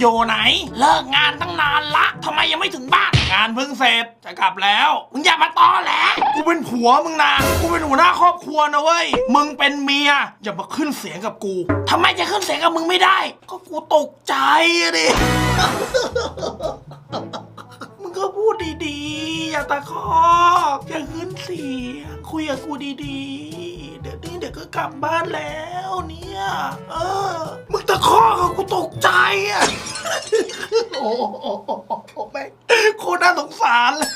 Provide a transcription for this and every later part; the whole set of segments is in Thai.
อยู่ไหน เลิกงานตั้งนานละทำไมยังไม่ถึงบ้าน งานเพิ่งเสร็จจะกลับแล้ว มึงอย่ามาตอแหลกูเป็นผัวมึงนะกูเป็นหัวหน้าครอบครัวนะเว้ย มึงเป็นเมียอย่ามาขึ้นเสียงกับกูทำไมจะขึ้นเสียงกับมึงไม่ได้ ก็กูตกใจอะดิ มึงก็พูดดีๆ อย่าตะคอกอย่าขึ้นเสียงคุยกับกูดีๆ เดี๋ยวนี้เดี๋ยวก็กลับบ้านแล้วเนี่ย เออ มึงตะคอกอะกูตกใจอะ โอ้โหแม่งโคตรน่าสงสารเลย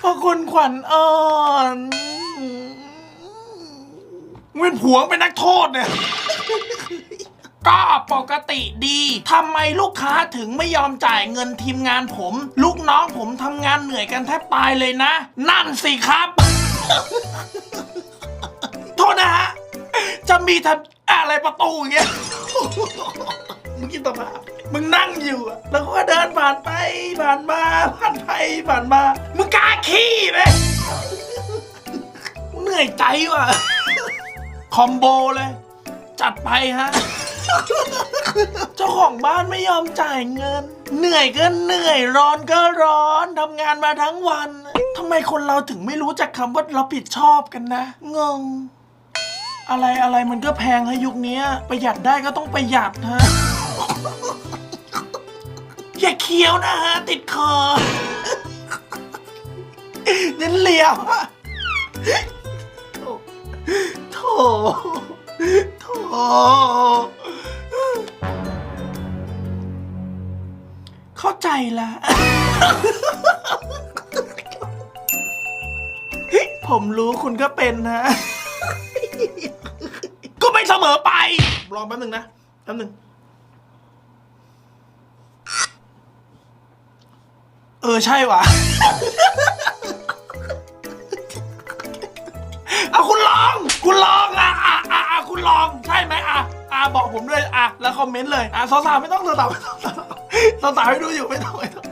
พอคนขวัญอ่อนมึงเป็นผัวเป็นนักโทษเนี่ยก็ปกติดีทำไมลูกค้าถึงไม่ยอมจ่ายเงินทีมงานผม ลูกน้องผมทำงานเหนื่อยกันแทบตายเลยนะ นั่นสิครับ โทษนะฮะ จะมีทำอะไรประตูอย่างเงี้ยมึงคิดสภาพ มึงนั่งอยู่อะแล้วก็เดินผ่านไปผ่านมาผ่านไปผ่านมา มึงกล้าขี้ไหมเหนื่อยใจว่ะ คอมโบเลย จัดไปฮะ เจ้าของบ้านไม่ยอมจ่ายเงิน เหนื่อยก็เหนื่อยร้อนก็ร้อนทำงานมาทั้งวันทำไมคนเราถึงไม่รู้จักคำว่ารับผิดชอบกันนะ งง อะไรอะไรมันก็แพงให้ยุคนี้ประหยัดได้ก็ต้องประหยัดฮะ อย่าเคี้ยวนะฮะ ติดคอนั่นเหลียวอะโถโถโถเข้าใจละ ผมรู้คุณก็เป็นนะ ก็ไม่เสมอไปรอแป๊บหนึ่งนะ แป๊บหนึ่ง เอ อใช่ว่ะ เอาคุณลอง คุณลองอะอะอะอะคุณลองใช่ไหมอะอะบอกผมด้วยอะแล้วคอมเมนต์เลยอะสาวๆไม่ต้องสาวๆไม่ต้องสาวๆสาวๆให้ดูอยู่ไม่ต้องไม่ต้อง